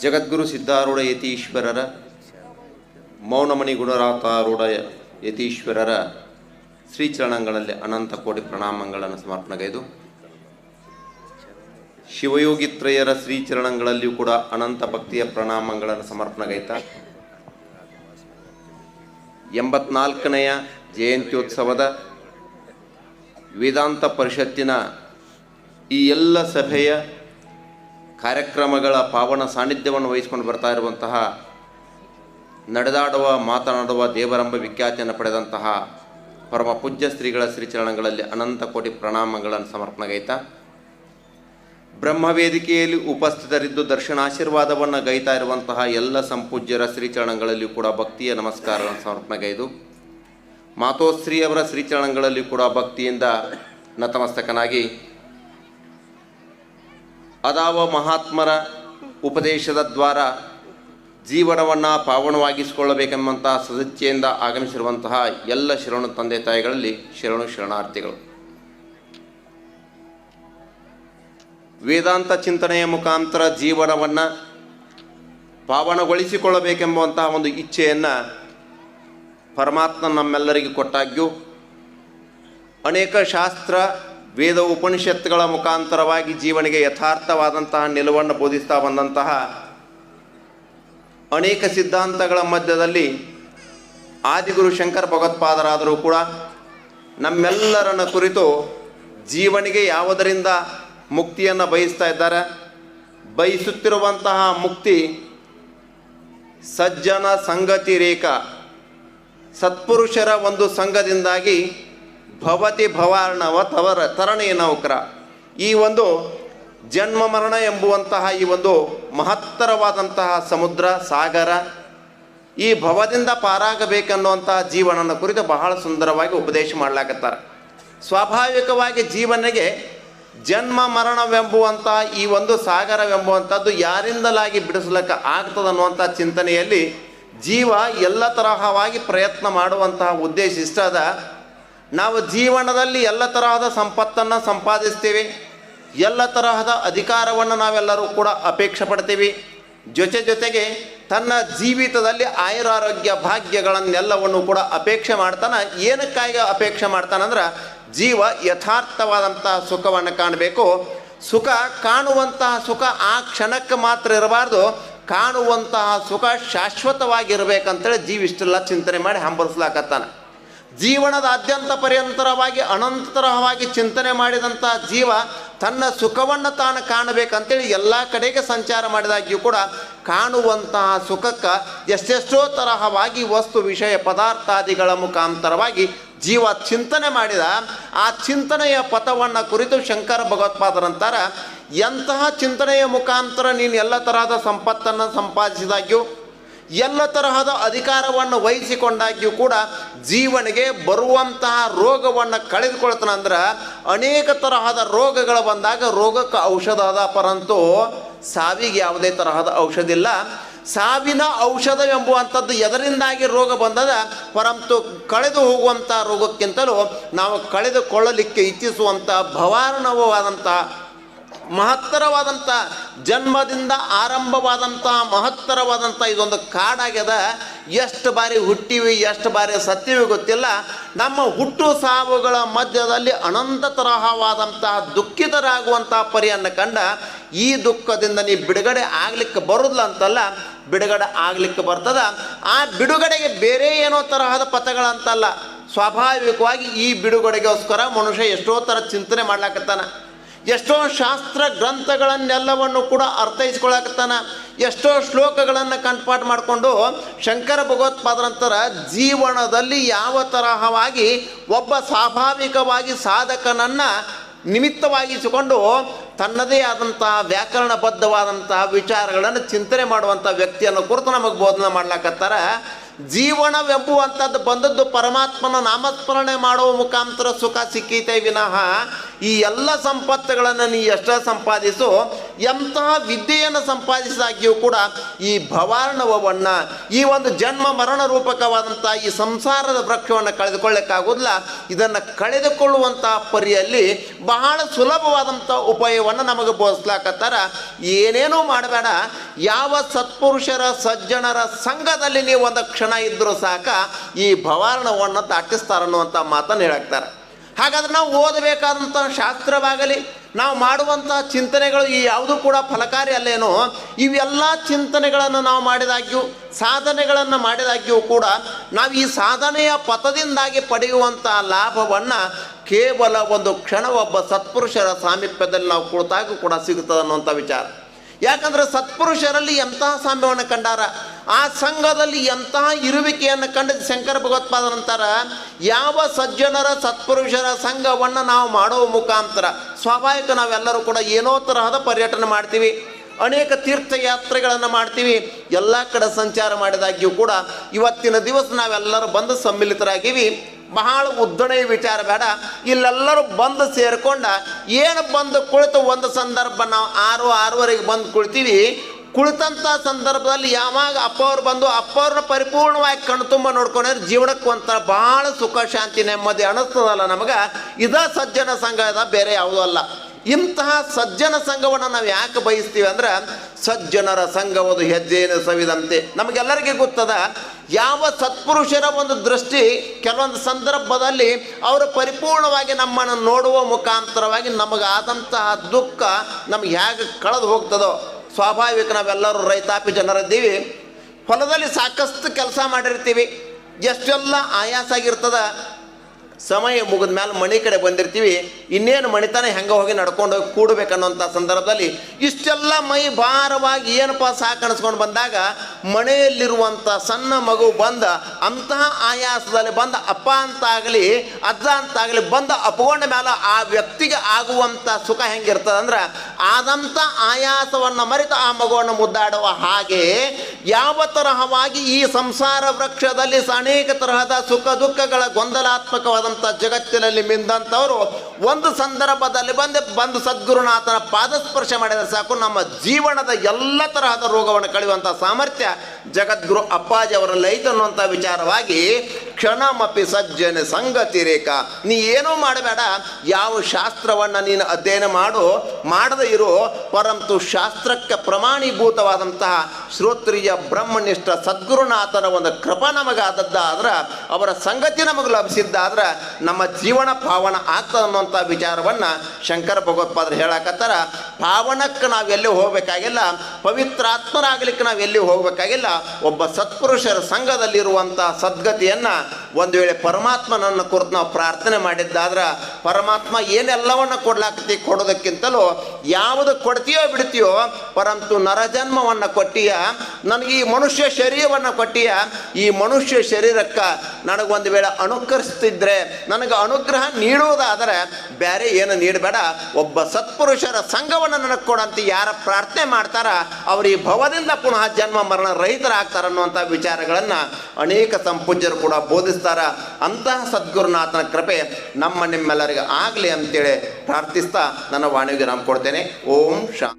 ಜಗದ್ಗುರು ಸಿದ್ಧಾರೂಢ ಯತೀಶ್ವರರ, ಮೌನಮಣಿ ಗುಣರಾತಾರೂಢ ಯತೀಶ್ವರರ ಶ್ರೀಚರಣಗಳಲ್ಲಿ ಅನಂತ ಕೋಟಿ ಪ್ರಣಾಮಗಳನ್ನು ಸಮರ್ಪಣೆಗೈದು. ಶಿವಯೋಗಿತ್ರಯರ ಶ್ರೀಚರಣಗಳಲ್ಲಿಯೂ ಕೂಡ ಅನಂತ ಭಕ್ತಿಯ ಪ್ರಣಾಮಗಳನ್ನು ಸಮರ್ಪಣೆಗೈತ. ಎಂಬತ್ನಾಲ್ಕನೆಯ ಜಯಂತ್ಯೋತ್ಸವದ ವೇದಾಂತ ಪರಿಷತ್ತಿನ ಈ ಎಲ್ಲ ಸಭೆಯ ಕಾರ್ಯಕ್ರಮಗಳ ಪಾವನ ಸಾನ್ನಿಧ್ಯವನ್ನು ವಹಿಸಿಕೊಂಡು ಬರ್ತಾ ಇರುವಂತಹ, ನಡೆದಾಡುವ, ಮಾತನಾಡುವ ದೇವರಂಬ ವಿಖ್ಯಾತಿಯನ್ನು ಪಡೆದಂತಹ ಪರಮ ಪೂಜ್ಯ ಶ್ರೀಗಳ ಶ್ರೀಚರಣಗಳಲ್ಲಿ ಅನಂತ ಕೋಟಿ ಪ್ರಣಾಮಗಳನ್ನು ಸಮರ್ಪಣೆಗೈತ. ಬ್ರಹ್ಮವೇದಿಕೆಯಲ್ಲಿ ಉಪಸ್ಥಿತರಿದ್ದು ದರ್ಶನ ಆಶೀರ್ವಾದವನ್ನು ಗೈತಾ ಇರುವಂತಹ ಎಲ್ಲ ಸಂಪೂಜ್ಯರ ಶ್ರೀಚರಣಗಳಲ್ಲಿಯೂ ಕೂಡ ಭಕ್ತಿಯ ನಮಸ್ಕಾರ ಸಮರ್ಪಣೆಗೈದು. ಮಾತೋಶ್ರೀಯವರ ಶ್ರೀಚರಣಗಳಲ್ಲಿ ಕೂಡ ಭಕ್ತಿಯಿಂದ ನತಮಸ್ತಕನಾಗಿ ಅದಾವ ಮಹಾತ್ಮರ ಉಪದೇಶದ ದ್ವಾರ ಜೀವನವನ್ನು ಪಾವನವಾಗಿಸಿಕೊಳ್ಳಬೇಕೆಂಬಂತಹ ಸದಿಚ್ಛೆಯಿಂದ ಆಗಮಿಸಿರುವಂತಹ ಎಲ್ಲ ಶರಣು ತಂದೆ ತಾಯಿಗಳಲ್ಲಿ ಶರಣು ಶರಣಾರ್ಥಿಗಳು. ವೇದಾಂತ ಚಿಂತನೆಯ ಮುಖಾಂತರ ಜೀವನವನ್ನು ಪಾವನಗೊಳಿಸಿಕೊಳ್ಳಬೇಕೆಂಬುವಂತಹ ಒಂದು ಇಚ್ಛೆಯನ್ನು ಪರಮಾತ್ಮ ನಮ್ಮೆಲ್ಲರಿಗೆ ಕೊಟ್ಟಾಗ್ಯೂ ಅನೇಕ ಶಾಸ್ತ್ರ ವೇದ ಉಪನಿಷತ್ತುಗಳ ಮುಖಾಂತರವಾಗಿ ಜೀವನಿಗೆ ಯಥಾರ್ಥವಾದಂತಹ ನಿಲುವನ್ನು ಬೋಧಿಸ್ತಾ ಬಂದಂತಹ ಅನೇಕ ಸಿದ್ಧಾಂತಗಳ ಮಧ್ಯದಲ್ಲಿ ಆದಿಗುರು ಶಂಕರ ಭಗವತ್ಪಾದರಾದರೂ ಕೂಡ ನಮ್ಮೆಲ್ಲರನ್ನ ಕುರಿತು ಜೀವನಿಗೆ ಯಾವುದರಿಂದ ಮುಕ್ತಿಯನ್ನು ಬಯಸ್ತಾ ಇದ್ದಾರೆ, ಬಯಸುತ್ತಿರುವಂತಹ ಮುಕ್ತಿ ಸಜ್ಜನ ಸಂಗತಿ ರೇಖಾ ಸತ್ಪುರುಷರ ಒಂದು ಸಂಘದಿಂದಾಗಿ ಭವತಿ ಭವಾರ್ಣವ ತವರ ತರಣೆಯ ನೌಕರ. ಈ ಒಂದು ಜನ್ಮ ಮರಣ ಎಂಬುವಂತಹ ಈ ಒಂದು ಮಹತ್ತರವಾದಂತಹ ಸಮುದ್ರ, ಸಾಗರ, ಈ ಭವದಿಂದ ಪಾರಾಗಬೇಕನ್ನುವಂತಹ ಜೀವನನ ಕುರಿತು ಬಹಳ ಸುಂದರವಾಗಿ ಉಪದೇಶ ಮಾಡಲಾಕತ್ತಾರೆ. ಸ್ವಾಭಾವಿಕವಾಗಿ ಜೀವನಿಗೆ ಜನ್ಮ ಮರಣವೆಂಬುವಂತಹ ಈ ಒಂದು ಸಾಗರವೆಂಬುವಂಥದ್ದು ಯಾರಿಂದಲಾಗಿ ಬಿಡಿಸ್ಲಿಕ್ಕೆ ಆಗ್ತದನ್ನುವಂಥ ಚಿಂತನೆಯಲ್ಲಿ ಜೀವ ಎಲ್ಲ ತರಹವಾಗಿ ಪ್ರಯತ್ನ ಮಾಡುವಂತಹ ಉದ್ದೇಶ ಇಷ್ಟ ಅದ ನಾವು ಜೀವನದಲ್ಲಿ ಎಲ್ಲ ತರಹದ ಸಂಪತ್ತನ್ನು ಸಂಪಾದಿಸ್ತೀವಿ, ಎಲ್ಲ ತರಹದ ಅಧಿಕಾರವನ್ನು ನಾವೆಲ್ಲರೂ ಕೂಡ ಅಪೇಕ್ಷೆ ಪಡ್ತೀವಿ. ಜೊತೆ ಜೊತೆಗೆ ತನ್ನ ಜೀವಿತದಲ್ಲಿ ಆಯುರಾರೋಗ್ಯ ಭಾಗ್ಯಗಳನ್ನೆಲ್ಲವನ್ನು ಕೂಡ ಅಪೇಕ್ಷೆ ಮಾಡ್ತಾನೆ. ಏನಕ್ಕಾಗಿ ಅಪೇಕ್ಷೆ ಮಾಡ್ತಾನಂದ್ರೆ ಜೀವ ಯಥಾರ್ಥವಾದಂತಹ ಸುಖವನ್ನು ಕಾಣಬೇಕು. ಸುಖ ಕಾಣುವಂತಹ ಸುಖ ಆ ಕ್ಷಣಕ್ಕೆ ಮಾತ್ರ ಇರಬಾರ್ದು. ಕಾಣುವಂತಹ ಸುಖ ಶಾಶ್ವತವಾಗಿರ್ಬೇಕಂತೇಳಿ ಜೀವಿಷ್ಟೆಲ್ಲ ಚಿಂತನೆ ಮಾಡಿ ಹಂಬಲಿಸ್ಲಾಕತ್ತಾನ. ಜೀವನದ ಅತ್ಯಂತ ಪರ್ಯಂತರವಾಗಿ ಅನಂತರವಾಗಿ ಚಿಂತನೆ ಮಾಡಿದಂಥ ಜೀವ ತನ್ನ ಸುಖವನ್ನು ತಾನು ಕಾಣಬೇಕಂತೇಳಿ ಎಲ್ಲ ಕಡೆಗೆ ಸಂಚಾರ ಮಾಡಿದಾಗಿಯೂ ಕೂಡ ಕಾಣುವಂತಹ ಸುಖಕ್ಕೆ ಎಷ್ಟೆಷ್ಟೋ ತರಹವಾಗಿ ವಸ್ತು, ವಿಷಯ, ಪದಾರ್ಥಾದಿಗಳ ಮುಖಾಂತರವಾಗಿ ಜೀವ ಚಿಂತನೆ ಮಾಡಿದ. ಆ ಚಿಂತನೆಯ ಪಥವನ್ನು ಕುರಿತು ಶಂಕರ ಭಗವತ್ಪಾದರಂತಾರ ಎಂತಹ ಚಿಂತನೆಯ ಮುಖಾಂತರ ನೀನು ಎಲ್ಲ ತರಹದ ಸಂಪತ್ತನ್ನು ಸಂಪಾದಿಸಿದಾಗ್ಯೂ ಎಲ್ಲ ತರಹದ ಅಧಿಕಾರವನ್ನು ವಹಿಸಿಕೊಂಡಾಗ್ಯೂ ಕೂಡ ಜೀವನಿಗೆ ಬರುವಂತಹ ರೋಗವನ್ನು ಕಳೆದುಕೊಳ್ತಾನಂದ್ರೆ ಅನೇಕ ತರಹದ ರೋಗಗಳು ಬಂದಾಗ ರೋಗಕ್ಕೆ ಔಷಧ ಅದ ಪರಂತು ಸಾವಿಗೆ ಯಾವುದೇ ತರಹದ ಔಷಧ ಇಲ್ಲ. ಸಾವಿನ ಔಷಧವೆಂಬುವಂಥದ್ದು ಎದರಿಂದಾಗಿ ರೋಗ ಬಂದದ, ಪರಂತು ಕಳೆದು ಹೋಗುವಂಥ ರೋಗಕ್ಕಿಂತಲೂ ನಾವು ಕಳೆದುಕೊಳ್ಳಲಿಕ್ಕೆ ಇಚ್ಛಿಸುವಂಥ ಭವಾರ್ಣವವಾದಂಥ ಮಹತ್ತರವಾದಂಥ ಜನ್ಮದಿಂದ ಆರಂಭವಾದಂಥ ಮಹತ್ತರವಾದಂಥ ಇದೊಂದು ಕಾಡಾಗ್ಯದ. ಎಷ್ಟು ಬಾರಿ ಹುಟ್ಟಿವಿ, ಎಷ್ಟು ಬಾರಿ ಸತ್ತಿವಿ ಗೊತ್ತಿಲ್ಲ. ನಮ್ಮ ಹುಟ್ಟು ಸಾವುಗಳ ಮಧ್ಯದಲ್ಲಿ ಅನಂತ ತರಹವಾದಂತಹ ದುಃಖಿತರಾಗುವಂತಹ ಪರಿಯನ್ನು ಕಂಡ ಈ ದುಃಖದಿಂದ ನೀ ಬಿಡುಗಡೆ ಆಗ್ಲಿಕ್ಕೆ ಬರೋದಿಲ್ಲ ಅಂತಲ್ಲ, ಬಿಡುಗಡೆ ಆಗ್ಲಿಕ್ಕೆ ಬರ್ತದ. ಆ ಬಿಡುಗಡೆಗೆ ಬೇರೆ ಏನೋ ತರಹದ ಪಥಗಳಂತಲ್ಲ. ಸ್ವಾಭಾವಿಕವಾಗಿ ಈ ಬಿಡುಗಡೆಗೋಸ್ಕರ ಮನುಷ್ಯ ಎಷ್ಟೋ ಥರ ಚಿಂತನೆ ಮಾಡ್ಲಾಕತ್ತಾನ. ಎಷ್ಟೋ ಶಾಸ್ತ್ರ ಗ್ರಂಥಗಳನ್ನೆಲ್ಲವನ್ನು ಕೂಡ ಅರ್ಥೈಸ್ಕೊಳಕತ್ತಾನ ಎಷ್ಟೋ ಶ್ಲೋಕಗಳನ್ನು ಕಂಠಪಾಠ ಮಾಡಿಕೊಂಡು ಶಂಕರ ಭಗವತ್ಪಾದರಂತರ ಜೀವನದಲ್ಲಿ ಯಾವ ತರಹವಾಗಿ ಒಬ್ಬ ಸ್ವಾಭಾವಿಕವಾಗಿ ಸಾಧಕನನ್ನು ನಿಮಿತ್ತವಾಗಿಸಿಕೊಂಡು ತನ್ನದೇ ಆದಂತಹ ವ್ಯಾಕರಣಬದ್ಧವಾದಂತಹ ವಿಚಾರಗಳನ್ನು ಚಿಂತನೆ ಮಾಡುವಂಥ ವ್ಯಕ್ತಿಯನ್ನು ಕುರಿತು ನಮಗೆ ಬೋಧನೆ ಮಾಡ್ಲಾಕತ್ತಾರ. ಜೀವನವೆಂಬುವಂಥದ್ದು ಬಂದದ್ದು ಪರಮಾತ್ಮನ ನಾಮಸ್ಮರಣೆ ಮಾಡುವ ಮುಖಾಂತರ ಸುಖ ಸಿಕ್ಕೀತೆ ವಿನಃ ಈ ಎಲ್ಲ ಸಂಪತ್ತುಗಳನ್ನು ನೀ ಎಷ್ಟ ಸಂಪಾದಿಸು ಎಂತಹ ವಿದ್ಯೆಯನ್ನು ಸಂಪಾದಿಸಿದಾಗಿಯೂ ಕೂಡ ಈ ಭವಾರ್ಣವವನ್ನು, ಈ ಒಂದು ಜನ್ಮ ಮರಣ ರೂಪಕವಾದಂಥ ಈ ಸಂಸಾರದ ವೃಕ್ಷವನ್ನು ಕಳೆದುಕೊಳ್ಳಕ್ಕಾಗೋದಿಲ್ಲ. ಇದನ್ನು ಕಳೆದುಕೊಳ್ಳುವಂತಹ ಪರಿಯಲ್ಲಿ ಬಹಳ ಸುಲಭವಾದಂಥ ಉಪಾಯವನ್ನು ನಮಗೆ ಬೋಧಿಸ್ಲಾಕತ್ತಾರ. ಏನೇನೂ ಮಾಡಬೇಡ. ಯಾವ ಸತ್ಪುರುಷರ, ಸಜ್ಜನರ ಸಂಘದಲ್ಲಿ ನೀವು ಒಂದು ಕ್ಷಣ ಇದ್ದರೂ ಸಾಕ ಈ ಭವಾರ್ಣವನ್ನು ದಾಟಿಸ್ತಾರನ್ನುವಂಥ ಮಾತನ್ನು ಹೇಳಾಕ್ತಾರೆ. ಹಾಗಾದ್ರೆ ನಾವು ಓದಬೇಕಾದಂಥ ಶಾಸ್ತ್ರವಾಗಲಿ, ನಾವು ಮಾಡುವಂಥ ಚಿಂತನೆಗಳು ಈ ಯಾವುದೂ ಕೂಡ ಫಲಕಾರಿ ಅಲ್ಲೇನೋ, ಇವೆಲ್ಲ ಚಿಂತನೆಗಳನ್ನು ನಾವು ಮಾಡಿದಾಗ್ಯೂ, ಸಾಧನೆಗಳನ್ನು ಮಾಡಿದಾಗ್ಯೂ ಕೂಡ ನಾವು ಈ ಸಾಧನೆಯ ಪಥದಿಂದಾಗಿ ಪಡೆಯುವಂಥ ಲಾಭವನ್ನು ಕೇವಲ ಒಂದು ಕ್ಷಣ ಒಬ್ಬ ಸತ್ಪುರುಷರ ಸಾಮೀಪ್ಯದಲ್ಲಿ ನಾವು ಕುಳಿತಾಗೂ ಕೂಡ ಸಿಗುತ್ತದೆ ಅನ್ನುವಂಥ ವಿಚಾರ. ಯಾಕಂದ್ರೆ ಸತ್ಪುರುಷರಲ್ಲಿ ಎಂತಹ ಸಾಮ್ಯವನ್ನು ಕಂಡಾರ? ಆ ಸಂಘದಲ್ಲಿ ಎಂತಹ ಇರುವಿಕೆಯನ್ನು ಕಂಡು ಶಂಕರ ಭಗವತ್ಪಾದ ನಂತರ ಯಾವ ಸಜ್ಜನರ ಸತ್ಪುರುಷರ ಸಂಘವನ್ನು ನಾವು ಮಾಡುವ ಮುಖಾಂತರ? ಸ್ವಾಭಾವಿಕ ನಾವೆಲ್ಲರೂ ಕೂಡ ಏನೋ ತರಹದ ಪರ್ಯಟನೆ ಮಾಡ್ತೀವಿ, ಅನೇಕ ತೀರ್ಥಯಾತ್ರೆಗಳನ್ನು ಮಾಡ್ತೀವಿ, ಎಲ್ಲ ಕಡೆ ಸಂಚಾರ ಮಾಡಿದಾಗ್ಯೂ ಕೂಡ ಇವತ್ತಿನ ದಿವಸ ನಾವೆಲ್ಲರೂ ಬಂದು ಸಮ್ಮಿಲಿತರಾಗಿವಿ. ಬಹಳ ಉದ್ದಣೆಯ ವಿಚಾರ ಬೇಡ, ಇಲ್ಲೆಲ್ಲರೂ ಬಂದು ಸೇರ್ಕೊಂಡ, ಏನು ಬಂದು ಕುಳಿತು ಒಂದು ಸಂದರ್ಭ ನಾವು ಆರು ಆರೂವರೆಗೆ ಬಂದು ಕುಳಿತೀವಿ ಕುಳಿತಂಥ ಸಂದರ್ಭದಲ್ಲಿ ಯಾವಾಗ ಅಪ್ಪ ಅವ್ರು ಬಂದು ಅಪ್ಪ ಅವ್ರನ್ನ ಪರಿಪೂರ್ಣವಾಗಿ ಕಣ್ತುಂಬ ನೋಡ್ಕೊಂಡ್ರೆ ಜೀವನಕ್ಕೆ ಒಂಥರ ಭಾಳ ಸುಖ, ಶಾಂತಿ, ನೆಮ್ಮದಿ ಅನಿಸ್ತದಲ್ಲ ನಮಗೆ. ಇದ ಸಜ್ಜನ ಸಂಘ ಅದ, ಬೇರೆ ಯಾವುದೂ ಅಲ್ಲ. ಇಂತಹ ಸಜ್ಜನ ಸಂಘವನ್ನು ನಾವು ಯಾಕೆ ಬಯಸ್ತೀವಿ ಅಂದ್ರೆ, ಸಜ್ಜನರ ಸಂಘವದು ಹೆಜ್ಜೆಯನ್ನು ಸವಿದಂತೆ. ನಮಗೆಲ್ಲರಿಗೂ ಗೊತ್ತದ, ಯಾವ ಸತ್ಪುರುಷರ ಒಂದು ದೃಷ್ಟಿ ಕೆಲವೊಂದು ಸಂದರ್ಭದಲ್ಲಿ ಅವರು ಪರಿಪೂರ್ಣವಾಗಿ ನಮ್ಮನ್ನು ನೋಡುವ ಮುಖಾಂತರವಾಗಿ ನಮಗಾದಂತಹ ದುಃಖ ನಮ್ಗೆ ಹೇಗೆ ಕಳೆದು ಹೋಗ್ತದೋ ಸ್ವಾಭಾವಿಕ ನಾವೆಲ್ಲರೂ ರೈತಾಪಿ ಜನರಿದ್ದೀವಿ. ಹೊಲದಲ್ಲಿ ಸಾಕಷ್ಟು ಕೆಲಸ ಮಾಡಿರ್ತೀವಿ. ಎಷ್ಟೆಲ್ಲ ಆಯಾಸ ಆಗಿರ್ತದ, ಸಮಯ ಮುಗಿದ ಮೇಲೆ ಮನೆ ಕಡೆ ಬಂದಿರ್ತೀವಿ. ಇನ್ನೇನು ಮಣಿತಾನೆ ಹೆಂಗೆ ಹೋಗಿ ನಡ್ಕೊಂಡು ಹೋಗಿ ಕೂಡಬೇಕನ್ನೋಂಥ ಸಂದರ್ಭದಲ್ಲಿ ಇಷ್ಟೆಲ್ಲ ಮೈ ಭಾರವಾಗಿ ಏನಪ್ಪ ಸಾಕಣಿಸ್ಕೊಂಡು ಬಂದಾಗ ಮನೆಯಲ್ಲಿರುವಂಥ ಸಣ್ಣ ಮಗು ಬಂದ, ಅಂತಹ ಆಯಾಸದಲ್ಲಿ ಬಂದ, ಅಪ್ಪ ಅಂತಾಗಲಿ, ಅಜ್ಜ ಅಂತಾಗಲಿ ಬಂದ ಅಪ್ಕೊಂಡ ಮೇಲೆ ಆ ವ್ಯಕ್ತಿಗೆ ಆಗುವಂಥ ಸುಖ ಹೆಂಗಿರ್ತದೆ ಅಂದ್ರೆ ಆದಂಥ ಆಯಾಸವನ್ನು ಮರೆತು ಆ ಮಗುವನ್ನು ಮುದ್ದಾಡುವ ಹಾಗೆ ಯಾವ ತರಹವಾಗಿ ಈ ಸಂಸಾರ ವೃಕ್ಷದಲ್ಲಿ ಅನೇಕ ತರಹದ ಸುಖ ದುಃಖಗಳ ಗೊಂದಲಾತ್ಮಕವಾದಂಥ ಜಗತ್ತಿನಲ್ಲಿ ಮಿಂದಂಥವರು ಒಂದು ಸಂದರ್ಭದಲ್ಲಿ ಬಂದು ಬಂದು ಸದ್ಗುರುನಾಥನ ಪಾದಸ್ಪರ್ಶ ಮಾಡಿದರೆ ಸಾಕು, ನಮ್ಮ ಜೀವನದ ಎಲ್ಲ ತರಹದ ರೋಗವನ್ನು ಕಳೆಯುವಂಥ ಸಾಮರ್ಥ್ಯ ಜಗದ್ಗುರು ಅಪ್ಪಾಜಿ ಅವರಲ್ಲಿ ಐತೆ ಅನ್ನುವಂಥ ವಿಚಾರವಾಗಿ ಕ್ಷಣಮಪಿ ಸಜ್ಜನೆ ಸಂಗತಿ ರೇಖಾ ನೀ ಏನೂ ಮಾಡಬೇಡ. ಯಾವ ಶಾಸ್ತ್ರವನ್ನು ನೀನು ಅಧ್ಯಯನ ಮಾಡು, ಮಾಡದೇ ಇರು. ಪರಂತು ಶಾಸ್ತ್ರಕ್ಕೆ ಪ್ರಮಾಣೀಭೂತವಾದಂತಹ ಶ್ರೋತ್ರಿಯ ಬ್ರಹ್ಮನಿಷ್ಠ ಸದ್ಗುರುನಾಥನ ಒಂದು ಕೃಪ ನಮಗಾದದ್ದಾದ್ರೆ, ಅವರ ಸಂಗತಿ ನಮಗೆ ಲಭಿಸಿದ್ದಾದ್ರೆ, ನಮ್ಮ ಜೀವನ ಪಾವನ ಆಗ್ತದೆ ಅನ್ನುವಂಥ ವಿಚಾರವನ್ನು ಶಂಕರ ಭಗವತ್ಪಾದರು ಹೇಳಕತ್ತಾರ. ಪಾವನಕ್ಕೆ ನಾವು ಎಲ್ಲಿ ಹೋಗಬೇಕಾಗಿಲ್ಲ, ಪವಿತ್ರಾತ್ಮರಾಗಲಿಕ್ಕೆ ನಾವು ಎಲ್ಲಿ ಹೋಗಬೇಕಾಗಿಲ್ಲ, ಒಬ್ಬ ಸತ್ಪುರುಷರ ಸಂಘದಲ್ಲಿರುವಂಥ ಸದ್ಗತಿಯನ್ನು ಒಂದು ವೇಳೆ ಪರಮಾತ್ಮನನ್ನು ಕುರಿತು ನಾವು ಪ್ರಾರ್ಥನೆ ಮಾಡಿದ್ದಾದ್ರೆ ಪರಮಾತ್ಮ ಏನೆಲ್ಲವನ್ನು ಕೊಡ್ಲಾಕತಿ ಕೊಡೋದಕ್ಕಿಂತಲೂ ಯಾವುದು ಕೊಡ್ತೀಯೋ ಬಿಡ್ತೀಯೋ, ಪರಂತು ನರಜನ್ಮವನ್ನು ಕೊಟ್ಟಿಯ, ನನಗೆ ಈ ಮನುಷ್ಯ ಶರೀರವನ್ನು ಕೊಟ್ಟಿಯ, ಈ ಮನುಷ್ಯ ಶರೀರಕ್ಕೆ ನನಗೊಂದು ವೇಳೆ ಅನುಕರಿಸ್ತಿದ್ರೆ, ನನಗೆ ಅನುಗ್ರಹ ನೀಡುವುದಾದರೆ ಬೇರೆ ಏನು ನೀಡಬೇಡ. ಒಬ್ಬ ಸತ್ಪುರುಷರ ಸಂಘವನ್ನು ನನಗೆ ಕೊಡಂತ ಯಾರ ಪ್ರಾರ್ಥನೆ ಮಾಡ್ತಾರ, ಅವರು ಈ ಭವದಿಂದ ಪುನಃ ಜನ್ಮ ಮರಣ ರಹಿತರಾಗ್ತಾರ ಅನ್ನುವಂಥ ವಿಚಾರಗಳನ್ನು ಅನೇಕ ಸಂಪೂಜ್ಯರು ಕೂಡ ಬೋಧಿಸ್ತಾರ ಅಂತಹ ಸದ್ಗುರುನಾಥನ ಕೃಪೆ ನಮ್ಮ ನಿಮ್ಮೆಲ್ಲರಿಗೆ ಆಗಲಿ ಅಂತೇಳಿ ಪ್ರಾರ್ಥಿಸ್ತಾ ನನ್ನ ವಾಣಿಗೆ ನಾನು ಕೊಡ್ತೇನೆ. ಓಂ ಶಾ